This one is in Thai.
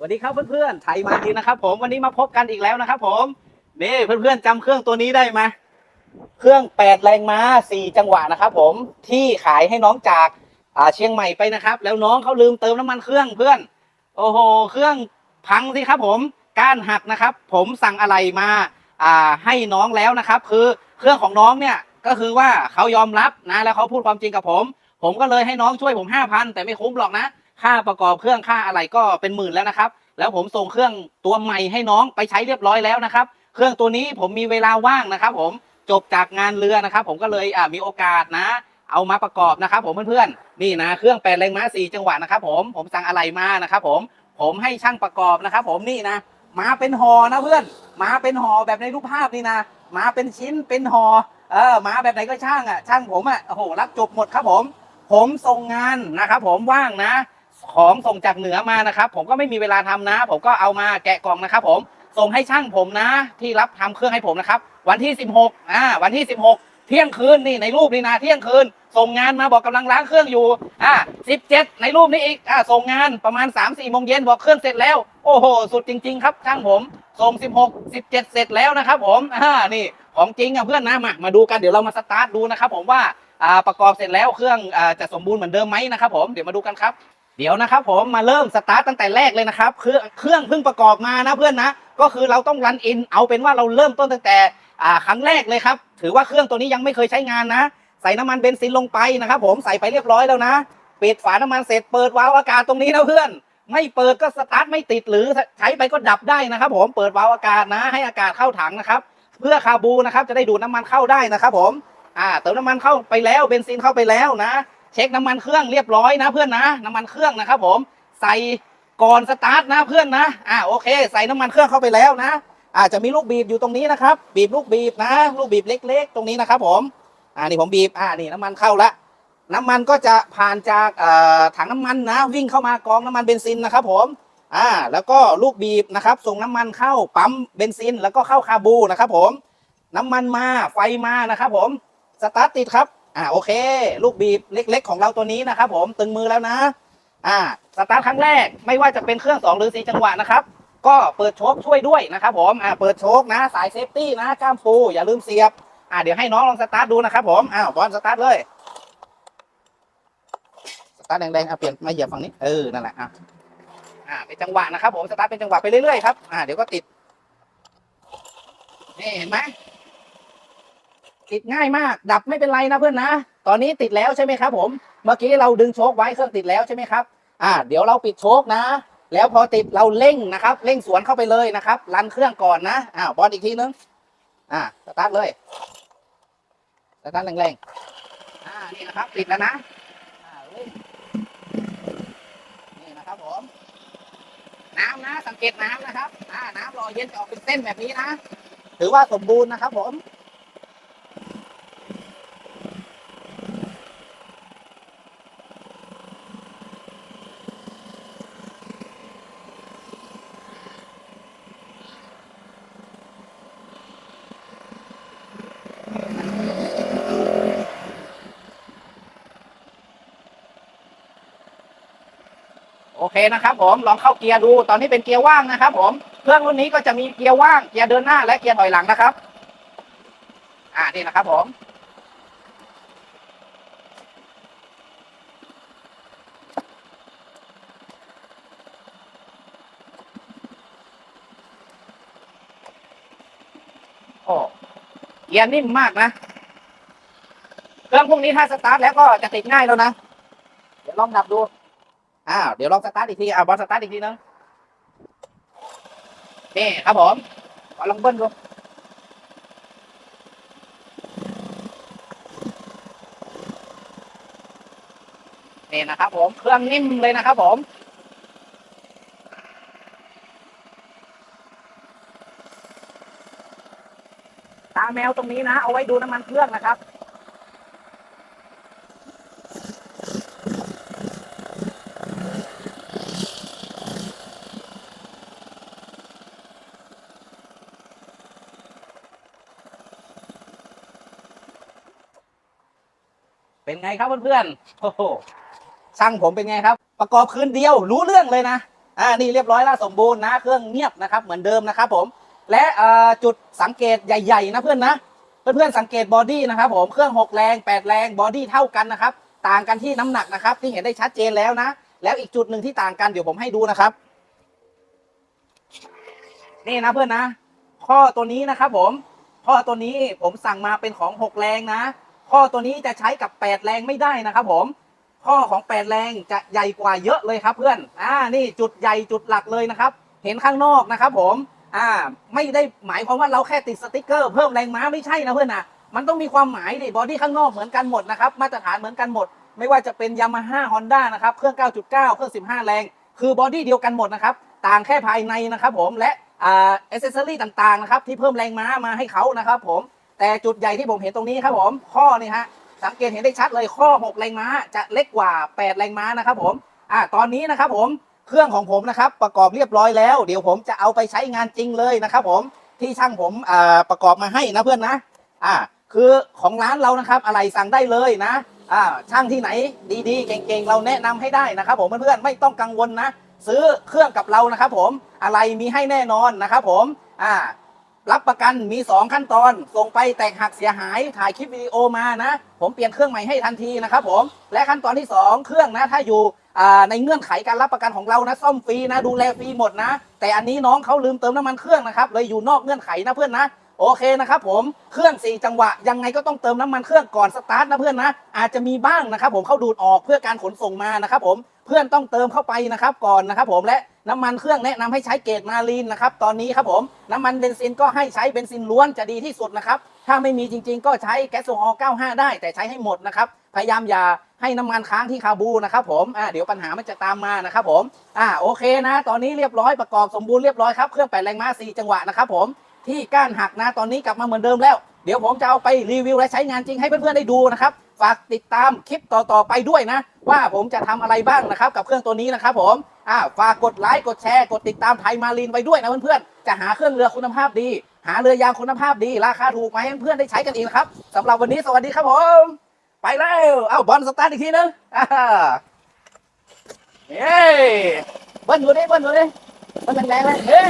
วัสดีครับเพื่อนๆไทยมาดีนะครับ ผมวันนี้มาพบกันอีกแล้วนะครับ ผมนี่เพื่อนๆจำเครื่องตัวนี้ได้ไหมเครื่องแปดแรงม้าสี่จังหวะนะครับ ผมที่ขายให้น้องจากเชียงใหม่ไปนะครับ แล้วน้องเขาลืมเติมน้ำมันเครื่องเพื่อน โอ้โห เครื่องพังสิครับ ผมก้านหักนะครับ ผมสั่งอะไรมาอ่าให้น้องแล้วนะครับ คือเครื่องของน้องเนี่ยก็คือว่าเขายอมรับนะแล้วเขาพูดความจริงกับผม ผมก็เลยให้น้องช่วยผมห้าพันแต่ไม่คุ้มหรอกนะ ค่าประกอบเครื่องค่าอะไรก็เป็นหมื่นแล้วนะครับ แล้วผมส่งเครื่องตัวใหม่ให้น้องไปใช้เรียบร้อยแล้วนะครับ เครื่องตัวนี้ผมมีเวลาว่างนะครับ ผมจบจากงานเรือนะครับ ผมก็เลยมีโอกาสนะ เอามาประกอบนะครับ ผมเพื่อนๆนี่นะเครื่องแปดแรงม้าสี่จังหวะนะครับ ผมผมสั่งอะไรมานะครับ ผมผมให้ช่างประกอบนะครับ ผมนี่นะมาเป็นห่อนะเพื่อนมาเป็นห่อแบบในรูปภาพนี่นะมาเป็นชิ้นเป็นห่อเออมาแบบไหนก็ช่างอะช่างผมอะโอ้โหรับจบหมดครับผม ผมส่งงานนะครับ ผมว่างนะ ของส่งจากเหนือมานะครับ ผมก็ไม่มีเวลาทำนะ ผมก็เอามาแกะกล่องนะครับ ผมส่งให้ช่างผมนะ ที่รับทำเครื่องให้ผมนะครับ วันที่ 16อ่าวันที่ 16 เที่ยงคืนนี่ในรูปนี่นะเที่ยงคืน ส่งงานมาบอกกำลังล้างเครื่องอยู่อ่า17 ในรูปนี้อีกอ่าส่งงานประมาณ 3-4โมงเย็นบอกเครื่องเสร็จแล้ว โอ้โห สุดจริง ๆ ครับช่างผมส่ง 16 17 เสร็จแล้วนะครับผมอ่านี่ของจริงอะเพื่อนนะมามาดูกันเดี๋ยวเรามาสตาร์ทดูนะครับ ผมว่าอ่าประกอบเสร็จแล้วเครื่องอ่าจะสมบูรณ์เหมือนเดิมไหมนะครับผมเดี๋ยวมาดูกันครับ เดี๋ยวนะครับผมมาเริ่มสตาร์ตตั้งแต่แรกเลยนะครับเครื่องเครื่องเพิ่งประกอบมานะเพื่อนนะ ก็คือเราต้องรันอินเอาเป็นว่าเราเริ่มต้นตั้งแต่อ่าครั้งแรกเลยครับ ถือว่าเครื่องตัวนี้ยังไม่เคยใช้งานนะ ใส่น้ำมันเบนซินลงไปนะครับผมใส่ไปเรียบร้อยแล้วนะปิดฝาน้ำมันเสร็จเปิดวาล์วอากาศตรงนี้นะเพื่อน ไม่เปิดก็สตาร์ทไม่ติดหรือใช้ไปก็ดับได้นะครับ ผมเปิดวาล์วอากาศนะ ให้อากาศเข้าถังนะครับ เพื่อคาบูนะครับจะได้ดูดน้ำมันเข้าได้นะครับ ผมอ่าเติมน้ำมันเข้าไปแล้วเบนซินเข้าไปแล้วนะ ช็คน้ำมันเครื่องเรียบร้อยนะเพื่อนนะ น้ำมันเครื่องนะครับผมใส่ก่อนสตาร์ทนะเพื่อนนะอ่าโอเค ใส่น้ำมันเครื่องเข้าไปแล้วนะอาจจะมีลูกบีบอยู่ตรงนี้นะครับ บีบลูกบีบนะ ลูกบีบเล็ก ๆ ตรงนี้นะครับผมอ่านี่ผมบีบอ่านี่น้ำมันเข้าละน้ำมันก็จะผ่านจากอ่อถังน้ำมันนะ วิ่งเข้ามากองน้ำมันเบนซินนะครับผมอ่าแล้วก็ลูกบีบนะครับ ส่งน้ำมันเข้าปั๊มเบนซินแล้วก็เข้าคาบูนะครับผมน้ำมันมาไฟมานะครับผมสตาร์ทติดครับ อ่าโอเค ลูกบีบเล็ก ๆ ของเราตัวนี้นะครับ ผมตึงมือแล้วนะ อ่าสตาร์ทครั้งแรกไม่ว่าจะเป็นเครื่อง2หรือ4จังหวะนะครับ ก็เปิดโชคช่วยด้วยนะครับ ผมอ่าเปิดโชคนะสายเซฟตี้นะก้ามฟูอย่าลืมเสียบอ่าเดี๋ยวให้น้องลองสตาร์ทดูนะครับ ผมอ้าวบอลสตาร์ทเลยสตาร์ทแดงๆอะเปลี่ยนมาเหยียบฝั่งนี้เออนั่นแหละอะอ่าเป็นจังหวะนะครับ ผมสตาร์ทเป็นจังหวะไปเรื่อยๆครับอ่าเดี๋ยวก็ติดนี่เห็นไหม ติดง่ายมาก ดับไม่เป็นไรนะเพื่อนนะ ตอนนี้ติดแล้วใช่ไหมครับผม เมื่อกี้เราดึงโชคไว้เครื่องติดแล้วใช่ไหมครับ อ่า เดี๋ยวเราปิดโชคนะ แล้วพอติดเราเร่งนะครับ เร่งสวนเข้าไปเลยนะครับรันเครื่องก่อนนะ อ้าวบอลอีกทีนึง อ่า สตาร์ทเลย สตาร์ทแรงๆ อ่า นี่นะครับ ติดแล้วนะ อ่าเร่งนี่นะครับผม น้ำนะ สังเกตน้ำนะครับ อ่า น้ำรอเย็นจะออกเป็นเส้นแบบนี้นะ ถือว่าสมบูรณ์นะครับผม โอเคนะครับผมลองเข้าเกียร์ดู ตอนนี้เป็นเกียร์ว่างนะครับ ผมเครื่องรุ่นนี้ก็จะมีเกียร์ว่างเกียร์เดินหน้าและเกียร์ถอยหลังนะครับ อ่านี่นะครับผมโอ้เกียร์นิ่มมากนะเครื่องพวกนี้ถ้าสตาร์ทแล้วก็จะติดง่ายแล้วนะ เดี๋ยวลองดับดู อ้าวเดี๋ยวลองสตาร์ทอีกทีอ่าบอลสตาร์ทอีกทีนึงนี่ครับผมลองเบิ้ลดูนี่นะครับผมเครื่องนิ่มเลยนะครับผมตาแมวตรงนี้นะ เอาไว้ดูน้ำมันเครื่องนะครับ เป็นไงครับเพื่อนๆโอ้โหช่างผมเป็นไงครับ ประกอบคืนเดียวรู้เรื่องเลยนะอ่านี่เรียบร้อยแล้วสมบูรณ์นะ เครื่องเงียบนะครับ เหมือนเดิมนะครับผมและจุดสังเกตใหญ่ๆนะเพื่อนนะเพื่อนๆสังเกตบอดี้นะครับผมเครื่อง 6 แรง 8 แรงบอดี้เท่ากันนะครับ ต่างกันที่น้ำหนักนะครับ ที่เห็นได้ชัดเจนแล้วนะ แล้วอีกจุดหนึ่งที่ต่างกันเดี๋ยวผมให้ดูนะครับ นี่นะเพื่อนนะ ข้อตัวนี้นะครับผม ข้อตัวนี้ผมสั่งมาเป็นของ 6 แรงนะ ข้อตัวนี้จะใช้กับ 8 แรงไม่ได้นะครับผม ข้อของ 8 แรงจะใหญ่กว่าเยอะเลยครับเพื่อน อ่า นี่จุดใหญ่จุดหลักเลยนะครับ เห็นข้างนอกนะครับผม อ่า ไม่ได้หมายความว่าเราแค่ติดสติกเกอร์เพิ่มแรงม้าไม่ใช่นะเพื่อนนะมันต้องมีความหมายดิ บอดี้ข้างนอกเหมือนกันหมดนะครับ มาตรฐานเหมือนกันหมด ไม่ว่าจะเป็นยามาฮ่าฮอนด้านะครับ เครื่อง 9.9 เครื่อง 15 แรง คือบอดี้เดียวกันหมดนะครับ ต่างแค่ภายในนะครับผม และอ่าเอเซอรี่ต่างๆนะครับที่เพิ่มแรงม้ามาให้เขานะครับผม แต่จุดใหญ่ที่ผมเห็นตรงนี้ครับผมข้อนี่ฮะสังเกตเห็นได้ชัดเลยข้อ 6 แรงม้าจะเล็กกว่า 8 แรงม้านะครับผมอ่าตอนนี้นะครับผมเครื่องของผมนะครับประกอบเรียบร้อยแล้ว เดี๋ยวผมจะเอาไปใช้งานจริงเลยนะครับผมที่ช่างผมอ่าประกอบมาให้นะเพื่อนนะอ่าคือของร้านเรานะครับอะไรสั่งได้เลยนะอ่าช่างที่ไหนดีๆ เก่งๆ เราแนะนำให้ได้นะครับผมเพื่อนๆไม่ต้องกังวลนะ ซื้อเครื่องกับเรานะครับผมอะไรมีให้แน่นอนนะครับผมอ่า รับประกันมี 2 ขั้นตอน ส่งไปแตกหักเสียหาย ถ่ายคลิปวิดีโอมานะ ผมเปลี่ยนเครื่องใหม่ให้ทันทีนะครับผม และขั้นตอนที่ 2 เครื่องนะ ถ้าอยู่ในเงื่อนไขการรับประกันของเรานะ ซ่อมฟรีนะ ดูแลฟรีหมดนะ แต่อันนี้น้องเขาลืมเติมน้ำมันเครื่องนะครับ เลยอยู่นอกเงื่อนไขนะเพื่อนนะ โอเคนะครับผม เครื่อง 4 จังหวะ ยังไงก็ต้องเติมน้ำมันเครื่องก่อนสตาร์ทนะเพื่อนนะ อาจจะมีบ้างนะครับผมเข้าดูดออกเพื่อการขนส่งมานะครับผม เพื่อนต้องเติมเข้าไปนะครับก่อนนะครับผม และ น้ำมันเครื่องแนะนำให้ใช้เกรดมาลีนนะครับตอนนี้ครับผมน้ำมันเบนซินก็ให้ใช้เบนซินล้วนจะดีที่สุดนะครับถ้าไม่มีจริง ๆ ก็ใช้แก๊สโซฮอล์95 ได้ แต่ใช้ให้หมดนะครับพยายามอย่าให้น้ำมันค้างที่คาบูนะครับผมอ่าเดี๋ยวปัญหามันจะตามมานะครับผมอ่าโอเคนะ ตอนนี้เรียบร้อยประกอบสมบูรณ์เรียบร้อยครับเครื่องแปดแรงม้า4จังหวะนะครับผมที่ก้านหักนะตอนนี้กลับมาเหมือนเดิมแล้ว เดี๋ยวผมจะเอาไปรีวิวและใช้งานจริงให้เพื่อนๆได้ดูนะครับ ฝากติดตามคลิปต่อๆไปด้วยนะ ว่าผมจะทำอะไรบ้างนะครับกับเครื่องตัวนี้นะครับผมอ่าฝากกดไลค์กดแชร์กดติดตามไทยมารีนไว้ด้วยนะเพื่อนๆจะหาเครื่องเรือคุณภาพดี หาเรือยางคุณภาพดี ราคาถูกมาให้เพื่อนๆได้ใช้กันอีกนะครับสำหรับวันนี้สวัสดีครับผมไปแล้วเอาบอลสตาร์ทอีกทีนึงอ่าเฮ้ยเบิ้ลดูดิเบิ้ลดูดิเบิ้ลแรงๆเลยเฮ้ย